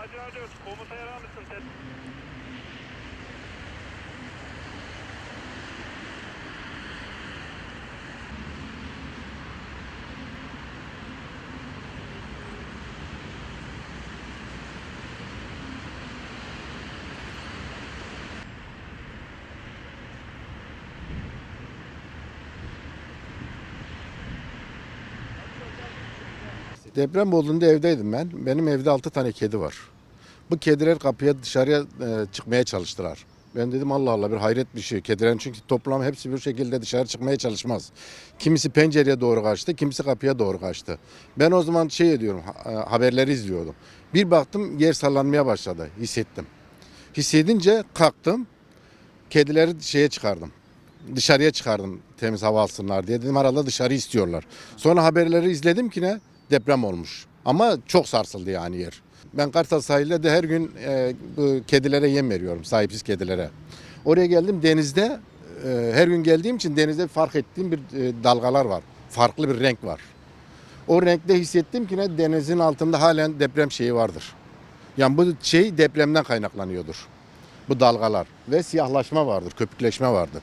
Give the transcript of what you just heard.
Acil arıyoruz. Komuta yarar mısın? Ses- Deprem olduğunda evdeydim ben. Benim evde 6 tane kedi var. Bu kediler kapıya dışarıya e, çıkmaya çalıştılar. Ben dedim Allah Allah bir hayret bir şey. Kedilerin çünkü toplam hepsi bir şekilde dışarı çıkmaya çalışmaz. Kimisi pencereye doğru kaçtı, kimisi kapıya doğru kaçtı. Ben o zaman şey ediyorum, e, haberleri izliyordum. Bir baktım yer sallanmaya başladı, hissettim. Hissedince kalktım, kedileri şeye çıkardım. Dışarıya çıkardım temiz hava alsınlar diye. Dedim herhalde dışarı istiyorlar. Sonra haberleri izledim ki ne? Deprem olmuş. Ama çok sarsıldı yani yer. Ben Kartal sahilde de her gün e, bu kedilere yem veriyorum, sahipsiz kedilere. Oraya geldim denizde, e, her gün geldiğim için denizde fark ettiğim bir e, dalgalar var. Farklı bir renk var. O renkte hissettim ki ne denizin altında halen deprem şeyi vardır. Yani bu şey depremden kaynaklanıyordur. Bu dalgalar ve siyahlaşma vardır, köpükleşme vardır.